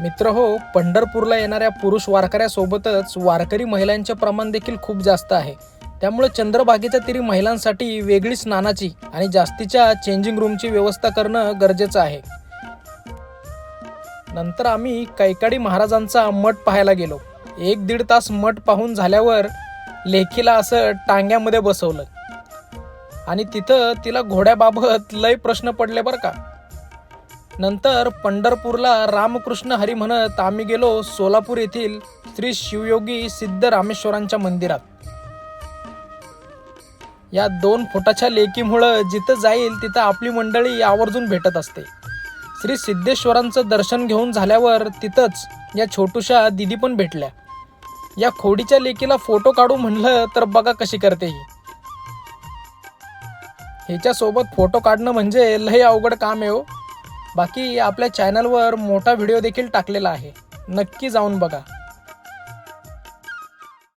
मित्र हो पंढरपूरला येणाऱ्या पुरुष वारकऱ्यासोबतच वारकरी महिलांचे प्रमाण देखील खूप जास्त आहे. त्यामुळे चंद्रभागेच्या तरी महिलांसाठी वेगळी स्नानाची आणि जास्तीच्या चेंजिंग रूमची व्यवस्था करणं गरजेचं आहे. नंतर आम्ही कैकाडी महाराजांचा मठ पाहायला गेलो. एक दीड तास मठ पाहून झाल्यावर लेखीला असं टांग्यामध्ये बसवलं. आणि तिथं तिला घोड्याबाबत लय प्रश्न पडले बरं का. नंतर पंढरपूरला रामकृष्ण हरी म्हणत आम्ही गेलो सोलापूर येथील श्री शिवयोगी सिद्ध रामेश्वरांच्या मंदिरात. या दोन फुटाच्या लेकीमुळं जिथं जाईल तिथं आपली मंडळी आवर्जून भेटत असते. श्री सिद्धेश्वरांचं दर्शन घेऊन झाल्यावर तिथंच या छोटूशा दिदी पण भेटल्या. या खोडीच्या लेकीला फोटो काढू म्हणलं तर बघा कशी करते ही. ह्याच्यासोबत फोटो काढणं म्हणजे लय अवघड काम आहे हो. बाकी आपल्या चॅनलवर मोठा व्हिडिओ देखील टाकलेला आहे. नक्की जाऊन बघा.